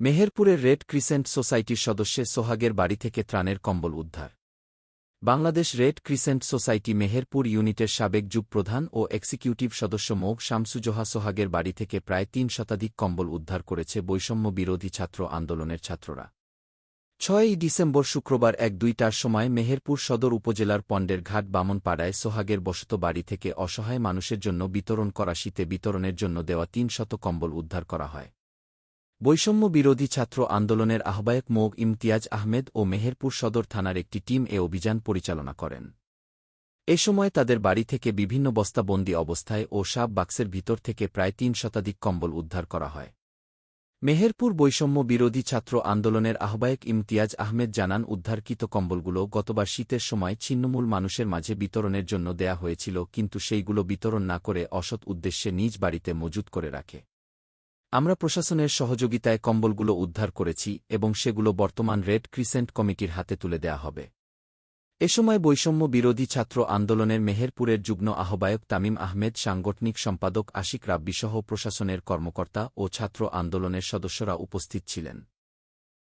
মেহেরপুরের red crescent সোসাইটির সদস্যে সোহাগের বাড়ি থেকে ত্রাণের কম্বল উদ্ধার। Bangladesh red crescent society Meherpur ইউনিটের সাবেক যুগ প্রধান ও এক্সিকিউটিভ সদস্য মৌ. শামসুজোহা সোহাগের বাড়ি থেকে প্রায় তিন শতাধিক কম্বল উদ্ধার করেছে বৈষম্য বিরোধী ছাত্র আন্দোলনের ছাত্ররা। ছয়ই ডিসেম্বর শুক্রবার এক দুইটার সময় মেহেরপুর সদর উপজেলার পণ্ডের ঘাট বামনপাড়ায় সোহাগের বসত বাড়ি থেকে অসহায় মানুষের জন্য বিতরণ করা শীতে বিতরণের জন্য দেওয়া তিন শত কম্বল উদ্ধার করা হয়। বৈষম্য বিরোধী ছাত্র আন্দোলনের আহ্বায়ক মোগ ইমতিয়াজ আহমেদ ও মেহেরপুর সদর থানার একটি টিম এ অভিযান পরিচালনা করেন। এ সময় তাদের বাড়ি থেকে বিভিন্ন বস্তাবন্দি অবস্থায় ও সাব বাক্সের ভিতর থেকে প্রায় তিন শতাধিক কম্বল উদ্ধার করা হয়। মেহেরপুর বৈষম্য বিরোধী ছাত্র আন্দোলনের আহ্বায়ক ইমতিয়াজ আহমেদ জানান, উদ্ধারকৃত কম্বলগুলো গতবার শীতের সময় ছিন্নমূল মানুষের মাঝে বিতরণের জন্য দেয়া হয়েছিল, কিন্তু সেইগুলো বিতরণ না করে অসৎ উদ্দেশ্যে নিজ বাড়িতে মজুত করে রাখে। আমরা প্রশাসনের সহযোগিতায় কম্বলগুলো উদ্ধার করেছি এবং সেগুলো বর্তমান রেড ক্রিসেন্ট কমিটির হাতে তুলে দেয়া হবে। এ সময় বৈষম্য বিরোধী ছাত্র আন্দোলনের মেহেরপুরের যুগ্ম আহ্বায়ক তামিম আহমেদ, সাংগঠনিক সম্পাদক আশিক রাব্বিসহ প্রশাসনের কর্মকর্তা ও ছাত্র আন্দোলনের সদস্যরা উপস্থিত ছিলেন।